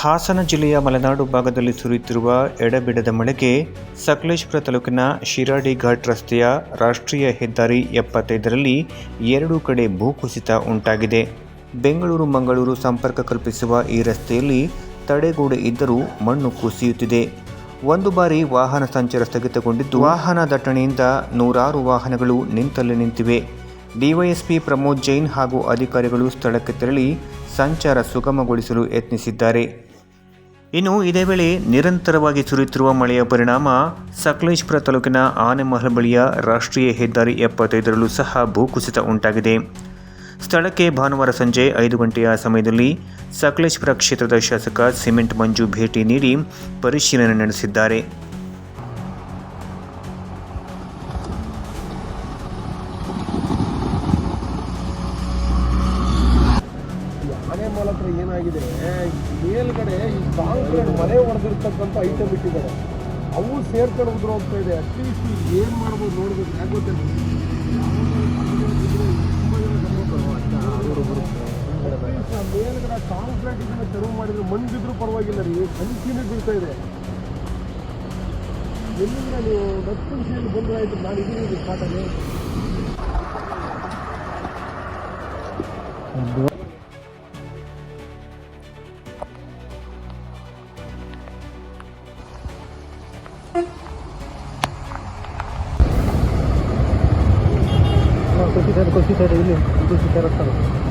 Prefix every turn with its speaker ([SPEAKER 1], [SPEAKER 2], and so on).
[SPEAKER 1] ಹಾಸನ ಜಿಲ್ಲೆಯ ಮಲೆನಾಡು ಭಾಗದಲ್ಲಿ ಸುರಿಯುತ್ತಿರುವ ಎಡಬಿಡದ ಮಳೆಗೆ ಸಕಲೇಶ್ಪುರ ತಾಲೂಕಿನ ಶಿರಾಡಿ ಘಾಟ್ ರಸ್ತೆಯ ರಾಷ್ಟ್ರೀಯ ಹೆದ್ದಾರಿ ಎಪ್ಪತ್ತೈದರಲ್ಲಿ ಎರಡು ಕಡೆ ಭೂಕುಸಿತ ಉಂಟಾಗಿದೆ. ಬೆಂಗಳೂರು, ಮಂಗಳೂರು ಸಂಪರ್ಕ ಕಲ್ಪಿಸುವ ಈ ರಸ್ತೆಯಲ್ಲಿ ತಡೆಗೋಡೆ ಇದ್ದರೂ ಮಣ್ಣು ಕುಸಿಯುತ್ತಿದೆ. ಒಂದು ಬಾರಿ ವಾಹನ ಸಂಚಾರ ಸ್ಥಗಿತಗೊಂಡಿದ್ದು ವಾಹನ ದಟ್ಟಣೆಯಿಂದ ನೂರಾರು ವಾಹನಗಳು ನಿಂತಲ್ಲಿ ನಿಂತಿವೆ. ಡಿವೈಎಸ್ಪಿ ಪ್ರಮೋದ್ ಜೈನ್ ಹಾಗೂ ಅಧಿಕಾರಿಗಳು ಸ್ಥಳಕ್ಕೆ ತೆರಳಿ ಸಂಚಾರ ಸುಗಮಗೊಳಿಸಲು ಯತ್ನಿಸಿದ್ದಾರೆ. ಇನ್ನು ಇದೇ ವೇಳೆ ನಿರಂತರವಾಗಿ ಸುರಿಯುತ್ತಿರುವ ಮಳೆಯ ಪರಿಣಾಮ ಸಕಲೇಶ್ಪುರ ತಾಲೂಕಿನ ಆನೆಮಹಲ್ ಬಳಿಯ ರಾಷ್ಟ್ರೀಯ ಹೆದ್ದಾರಿ ಎಪ್ಪತ್ತೈದರಲ್ಲೂ ಸಹ ಭೂಕುಸಿತ ಉಂಟಾಗಿದೆ. ಸ್ಥಳಕ್ಕೆ ಭಾನುವಾರ ಸಂಜೆ ಐದು ಗಂಟೆಯ ಸಮಯದಲ್ಲಿ ಸಕಲೇಶ್ಪುರ ಕ್ಷೇತ್ರದ ಶಾಸಕ ಸಿಮೆಂಟ್ ಮಂಜು ಭೇಟಿ ನೀಡಿ ಪರಿಶೀಲನೆ ನಡೆಸಿದ್ದಾರೆ.
[SPEAKER 2] ಈ ಮಾಲಕರ ಏನಾಗಿದೆ, ಮೇಲ್ಗಡೆ ಈ ಕಾಂಕ್ರೀಟ್ ಮನೆ ಹೊಡೆದಿರ್ತಕ್ಕಂಥ ಐಟಮ್ ಇಟ್ಟಿದ್ದಾರೆ. ಅವು ಸೇರ್ಕೊಂಡು ಉದುರು ಹೋಗ್ತಾ ಇದೆ. ಅಟ್ಲೀಸ್ಟ್ ಏನು ಮಾಡ್ಬೋದು ನೋಡ್ಬೇಕು. ಯಾಕೆ ಗೊತ್ತಿಲ್ಲ ಮೇಲ್ಗಡೆ ಕಾಂಕ್ರೀಟ್ ಇದನ್ನು ತೆರವು ಮಾಡಿದ್ರೆ ಮಣ್ಣು ಪರವಾಗಿಲ್ಲ ರೀ. ಕಂಟಿನ್ಯೂ ಬೀಳ್ತಾ ಇದೆ. ಎಲ್ಲಿಂದ ನೀವು ದತ್ತು ಸೇರಿ ಬಂದ್ರೆ ಆಯ್ತು? ನಾನು ಇದೀನಿ ಸ್ಪಾಟಲ್ಲಿ कोसी तरफ कोसी तरफ कोसी तरफ